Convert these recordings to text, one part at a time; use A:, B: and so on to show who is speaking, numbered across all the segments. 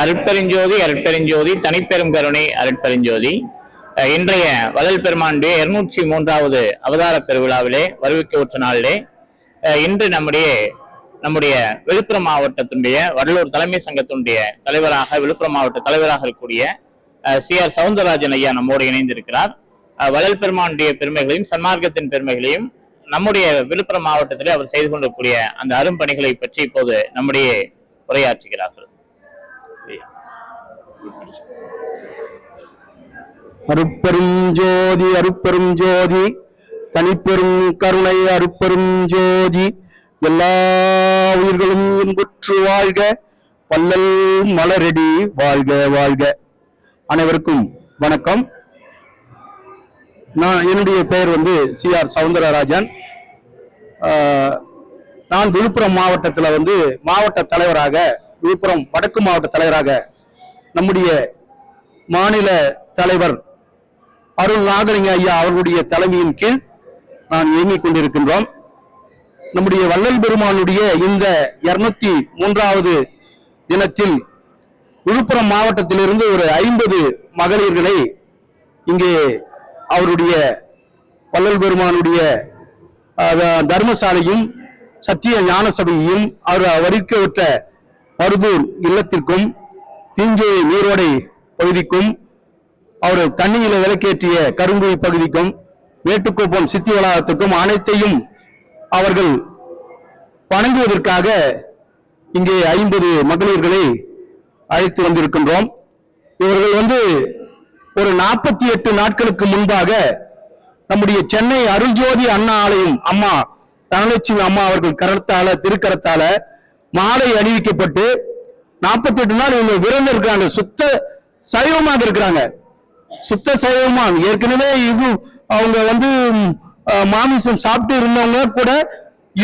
A: அருட்பெருஞ்சோதி அருட்பெருஞ்சோதி தனிப்பெரும் கருணை அருட்பெருஞ்சோதி. இன்றைய வள்ளல் பெருமானுடைய இருநூற்றி மூன்றாவது அவதார பெருவிழாவிலே வருவிக்க உற்ற நாளிலே இன்று நம்முடைய நம்முடைய விழுப்புரம் மாவட்டத்தினுடைய வடலூர் தலைமை சங்கத்தினுடைய தலைவராக விழுப்புரம் மாவட்ட தலைவராக இருக்கக்கூடிய சி ஆர் சவுந்தரராஜன் ஐயா நம்மோடு இணைந்திருக்கிறார். அஹ் பெருமானுடைய பெருமைகளையும் சன்மார்க்கத்தின் பெருமைகளையும் நம்முடைய விழுப்புரம் மாவட்டத்திலே அவர் செய்து கொண்டிருக்கக்கூடிய அந்த அரும்பணிகளை பற்றி இப்போது நம்முடைய உரையாற்றுகிறார்கள்.
B: அருப்பெரும் ஜோதி அருப்பெரும் ஜோதி தனிப்பெரும் கருணை அருப்பெரும் ஜோதி. எல்லா உயிர்களும் இன்புற்று வாழ்க பல்லல் மலரடி வாழ்க வாழ்க. அனைவருக்கும் வணக்கம். நான் என்னுடைய பெயர் வந்து சி ஆர் சவுந்தரராஜன். ஆஹ், நான் விழுப்புரம் மாவட்டத்தில் வந்து மாவட்ட தலைவராக விழுப்புரம் வடக்கு மாவட்ட தலைவராக நம்முடைய மாநில தலைவர் அருள் நாகலிங்க ஐயா அவர்களுடைய தலைமையின் கீழ் நான் இயங்கிக் கொண்டிருக்கின்றோம். நம்முடைய வள்ளல் பெருமானுடைய இந்த இருநூத்தி மூன்றாவது தினத்தில் விழுப்புரம் மாவட்டத்திலிருந்து ஒரு ஐம்பது மகளிர்களை இங்கே அவருடைய வள்ளல் பெருமானுடைய தர்மசாலையும் சத்திய ஞான சபையையும் அவர் வரிக்கவிட்ட மருதூர் இல்லத்திற்கும் தீஞ்சை நீரோடை பகுதிக்கும் அவர் தண்ணியில விளக்கேற்றிய கருங்குழி பகுதிக்கும் மேட்டுக்கோப்பம் சித்தி வளாகத்துக்கும் அனைத்தையும் அவர்கள் வணங்குவதற்காக இங்கே ஐம்பது மகளிர்களை அழைத்து வந்திருக்கின்றோம். இவர்கள் வந்து ஒரு நாற்பத்தி எட்டு நாட்களுக்கு முன்பாக நம்முடைய சென்னை அருள்ஜோதி அண்ணா ஆலயம் அம்மா தனலட்சுமி அம்மா அவர்கள் கரத்தால திருக்கரத்தால மாலை அணிவிக்கப்பட்டு நாற்பத்தி எட்டு நாள் இவங்க விரதம் இருக்காங்க சுத்த சைவமாக இருக்கிறாங்க. சுத்த சைவமா. ஏற்கனவே இது அவங்க வந்து மாமிசம் சாப்பிட்டு இருந்தவங்க கூட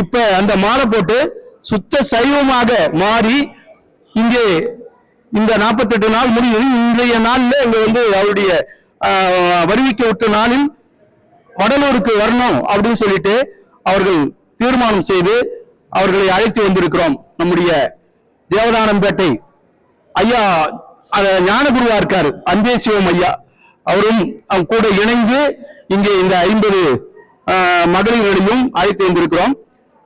B: இப்ப அந்த மாலை போட்டு சுத்த சைவமாக மாறி இங்கே இந்த 48 நாள் முடியும். இன்றைய நாள்ல இங்க வந்து அவருடைய வருவிக்க விட்ட நாளில் வடலூருக்கு வரணும் அப்படின்னு சொல்லிட்டு அவர்கள் தீர்மானம் செய்து அவர்களை அழைத்து வந்திருக்கிறோம். நம்முடைய தேவதானம்பேட்டை ஐயா அத ஞானகுருவா இருக்காரு அன்பேசிவம் ஐயா. அவரும் அவங்க கூட இணைந்து இங்கே இந்த ஐம்பது மகளிர்களையும் அழைத்து வந்திருக்கிறோம்.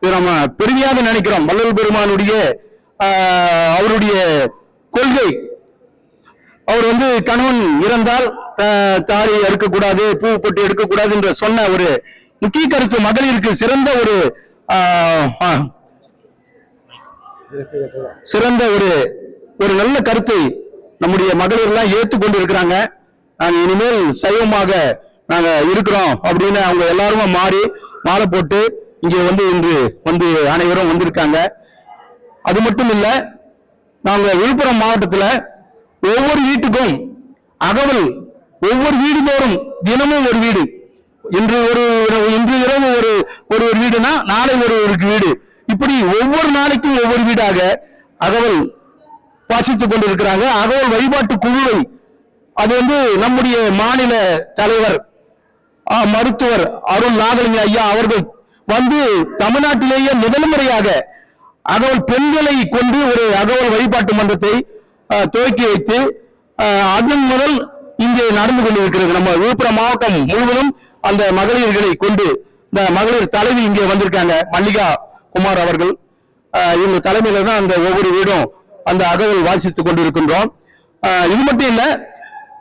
B: இது நம்ம பெருமையாக நினைக்கிறோம். வல்லல் பெருமானுடைய அவருடைய கொள்கை. அவர் வந்து கணவன் இறந்தால் தாரி அறுக்கக்கூடாது பூ போட்டு எடுக்கக்கூடாது என்று சொன்ன ஒரு முக்கிய கருத்து மகளிருக்கு சிறந்த ஒரு சிறந்த ஒரு ஒரு நல்ல கருத்தை நம்முடைய மகளிர்லாம் ஏற்றுக்கொண்டு இருக்கிறாங்க நாங்கள் இனிமேல் சைவமாக நாங்கள் இருக்கிறோம் அப்படின்னு அவங்க எல்லாருமே மாறி மாலை போட்டு இங்கே வந்து இன்று வந்து அனைவரும் வந்திருக்காங்க. அது மட்டும் இல்லை நாங்கள் விழுப்புரம் மாவட்டத்தில் ஒவ்வொரு வீட்டுக்கும் அகவல் ஒவ்வொரு வீடுதோறும் தினமும் ஒரு வீடு. இன்று ஒரு இன்று இரவு ஒரு ஒரு ஒரு வீடுனா நாளை ஒரு ஒரு வீடு. இப்படி ஒவ்வொரு நாளைக்கும் ஒவ்வொரு வீடாக அகவல் வாசித்துக் கொண்டிருக்கிறாங்க. அகவல் வழிபாட்டு குழுவை அது வந்து நம்முடைய மாநில தலைவர் ஆ, மருத்துவர் அருள் நாகலிங்க ஐயா அவர்கள் வந்து தமிழ்நாட்டிலேயே முதல் முறையாக அகவல் பெண்களை கொண்டு ஒரு அகவல் வழிபாட்டு மன்றத்தை துவக்கி வைத்து அதன் முதல் இங்கே நடந்து கொண்டிருக்கிறது. நம்ம விழுப்புரம் மாவட்டம் முழுவதும் அந்த மகளிர்களை கொண்டு இந்த மகளிர் தலைவி இங்கே வந்திருக்காங்க. மல்லிகா குமார் அவர்கள் இவங்க தலைமையில தான் அந்த ஒவ்வொரு வீடும் அந்த அகவல் வாசித்துக் கொண்டிருக்கின்றோம். இது மட்டும் இல்ல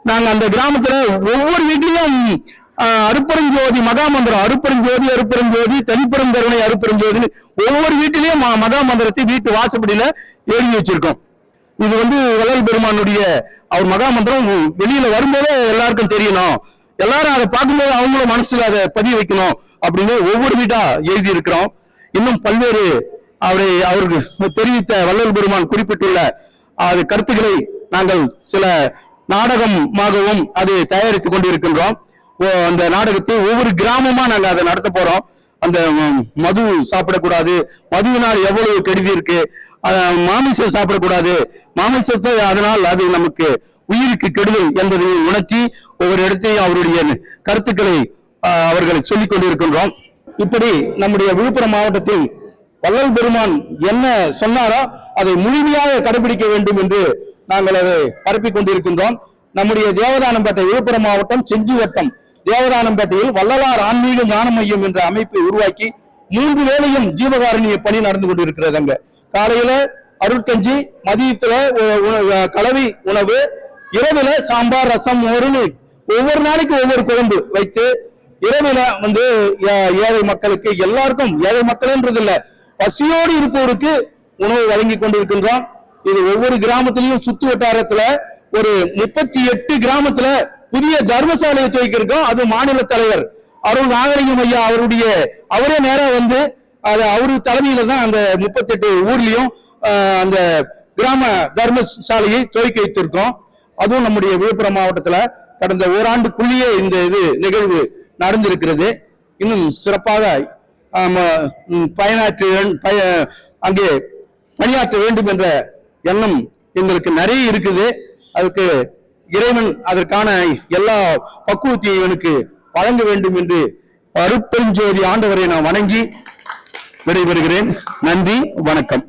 B: நாங்க அந்த கிராமத்துல ஒவ்வொரு வீட்லயும் ஆஹ் அருப்பெருஞ்சோதி மகாமந்திரம் அருப்பெருஞ்சோதி அருப்பெருஞ்சோதி தனிப்பெரும் கருணை அருப்பெருஞ்சோதி ஒவ்வொரு வீட்டிலையும் மகாமந்திரத்தை வீட்டு வாசப்படியில எழுதி வச்சிருக்கோம். இது வந்து வள்ளல் பெருமானுடைய அவர் மகாமந்திரம் வெளியில வரும்போதே எல்லாருக்கும் தெரியணும். எல்லாரும் அதை பார்க்கும்போது அவங்களும் மனசுல அதை பதிய வைக்கணும் அப்படின்னு ஒவ்வொரு வீட்டா எழுதி இருக்கிறோம் இன்னும் பல்வேறு அவரை அவருக்கு தெரிவித்த வல்லல் பெருமான் குறிப்பிட்டுள்ள அது கருத்துக்களை நாங்கள் சில நாடகமாகவும் அதை தயாரித்துக் கொண்டிருக்கின்றோம். ஓ, அந்த நாடகத்தை ஒவ்வொரு கிராமமா நாங்க அதை நடத்த போறோம். அந்த மது சாப்பிடக்கூடாது மதுவினால் எவ்வளவு கெடுதி இருக்கு மாமிசம் சாப்பிடக்கூடாது மாமிசத்தை அதனால் அது நமக்கு உயிருக்கு கெடுதல் என்பதை உணர்த்தி ஒவ்வொரு இடத்தையும் அவருடைய கருத்துக்களை அவர்களை சொல்லிக் கொண்டிருக்கின்றோம். இப்படி நம்முடைய விழுப்புரம் மாவட்டத்தில் வள்ளல் பெருமான் என்ன சொன்னாரோ அதை முழுமையாக கடைபிடிக்க வேண்டும் என்று நாங்கள் அதை பரப்பிக் கொண்டிருக்கின்றோம். நம்முடைய தேவதானம்பேட்டை விழுப்புரம் மாவட்டம் செஞ்சி வட்டம் தேவதானம்பேட்டையில் வள்ளலார் ஆன்மீக ஞான மையம் என்ற அமைப்பை உருவாக்கி மூன்று வேளையும் ஜீவகாரணிய பணி நடந்து கொண்டிருக்கிறது அங்க. காலையில அருட்கஞ்சி மதியத்துல கலவி உணவு இரவுல சாம்பார் ரசம் மோர்னு ஒவ்வொரு நாளைக்கு ஒவ்வொரு குழம்பு வைத்து இரவில வந்து ஏ- ஏழை மக்களுக்கு எல்லாருக்கும் ஏழை மக்கள்ன்றது இல்ல பசியோடு இருப்பவருக்கு உணவு வழங்கி கொண்டிருக்கின்றோம். இது ஒவ்வொரு கிராமத்திலையும் சுத்து வட்டாரத்துல ஒரு முப்பத்தி எட்டு கிராமத்துல புதிய தர்மசாலையை துவக்கியிருக்கோம். அது மாநில தலைவர் அருள் நாகலிங்கம் ஐயா அவருடைய அவரே நேரம் வந்து அது அவரு தலைமையில தான் அந்த முப்பத்தெட்டு ஊர்லயும் அந்த கிராம தர்மசாலையை துவக்கி வைத்திருக்கோம். அதுவும் நம்முடைய விழுப்புரம் மாவட்டத்துல கடந்த ஓராண்டுக்குள்ளேயே இந்த இது நிகழ்வு நடந்திருக்கிறது. இன்னும் சிறப்பாக பயனாற்ற பய அங்கே பணியாற்ற வேண்டும் என்ற எண்ணம் எங்களுக்கு நிறைய இருக்குது. அதுக்கு இறைவன் அதற்கான எல்லா பக்குவத்தையும் இவனுக்கு வழங்க வேண்டும் என்று அருப்பெருஞ்சோதி ஆண்டவரை நான் வணங்கி விடைபெறுகிறேன். நன்றி வணக்கம்.